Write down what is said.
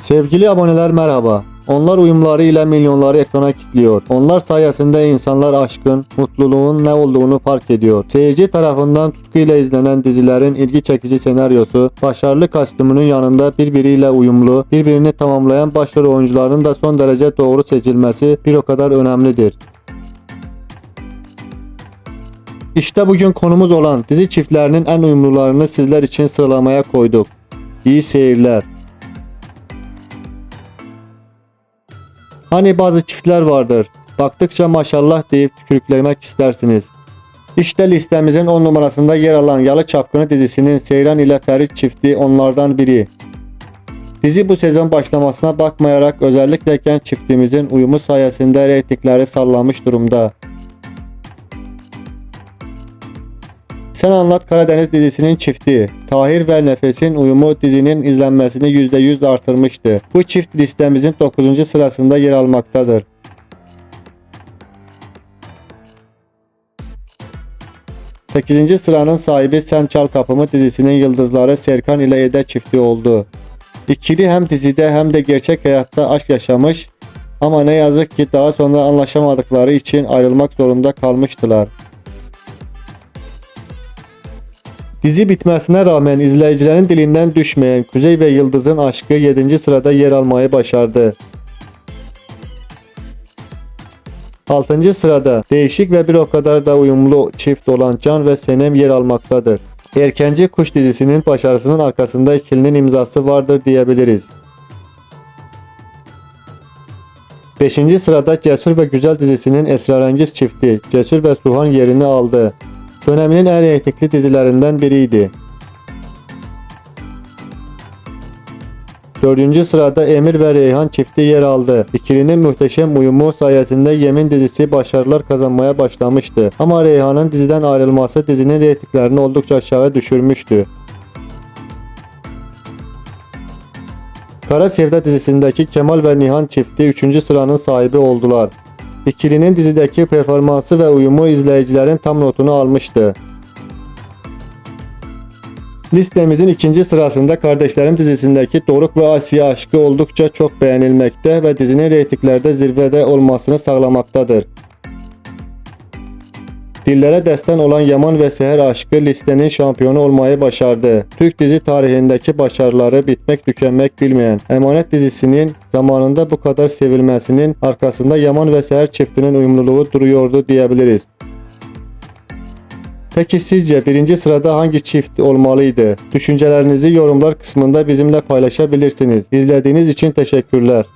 Sevgili aboneler merhaba. Onlar uyumları ile milyonları ekrana kilitliyor. Onlar sayesinde insanlar aşkın, mutluluğun ne olduğunu fark ediyor. Seyirci tarafından tutkuyla izlenen dizilerin ilgi çekici senaryosu, başarılı kostümünün yanında birbiriyle uyumlu, birbirini tamamlayan başrol oyuncuların da son derece doğru seçilmesi bir o kadar önemlidir. İşte bugün konumuz olan dizi çiftlerinin en uyumlularını sizler için sıralamaya koyduk. İyi seyirler. Hani bazı çiftler vardır. Baktıkça maşallah deyip tükürüklemek istersiniz. İşte listemizin 10 numarasında yer alan Yalı Çapkını dizisinin Seyran ile Ferit çifti onlardan biri. Dizi bu sezon başlamasına bakmayarak özellikle genç çiftimizin uyumu sayesinde reytingleri sallamış durumda. Sen Anlat Karadeniz dizisinin çifti Tahir ve Nefes'in uyumu dizinin izlenmesini %100 artırmıştı. Bu çift listemizin 9. sırasında yer almaktadır. Sekizinci sıranın sahibi Sen Çal Kapımı dizisinin yıldızları Serkan ile Ede çifti oldu. İkili hem dizide hem de gerçek hayatta aşk yaşamış ama ne yazık ki daha sonra anlaşamadıkları için ayrılmak zorunda kalmıştılar. Dizi bitmesine rağmen izleyicilerin dilinden düşmeyen Kuzey ve Yıldız'ın aşkı 7. sırada yer almayı başardı. 6. sırada değişik ve bir o kadar da uyumlu çift olan Can ve Senem yer almaktadır. Erkenci Kuş dizisinin başarısının arkasında ikilinin imzası vardır diyebiliriz. 5. sırada Cesur ve Güzel dizisinin esrarengiz çifti Cesur ve Suhan yerini aldı. Döneminin en reytingli dizilerinden biriydi. 4. sırada Emir ve Reyhan çifti yer aldı. İkilinin muhteşem uyumu sayesinde Yemin dizisi başarılar kazanmaya başlamıştı. Ama Reyhan'ın diziden ayrılması dizinin reytinglerini oldukça aşağı düşürmüştü. Kara Sevda dizisindeki Kemal ve Nihan çifti 3. sıranın sahibi oldular. İkilinin dizideki performansı ve uyumu izleyicilerin tam notunu almıştı. Listemizin ikinci sırasında Kardeşlerim dizisindeki Doruk ve Asya aşkı oldukça çok beğenilmekte ve dizinin reytinglerde zirvede olmasını sağlamaktadır. Dillere destan olan Yaman ve Seher aşkı listenin şampiyonu olmayı başardı. Türk dizi tarihindeki başarıları bitmek tükenmek bilmeyen Emanet dizisinin zamanında bu kadar sevilmesinin arkasında Yaman ve Seher çiftinin uyumluluğu duruyordu diyebiliriz. Peki sizce birinci sırada hangi çift olmalıydı? Düşüncelerinizi yorumlar kısmında bizimle paylaşabilirsiniz. İzlediğiniz için teşekkürler.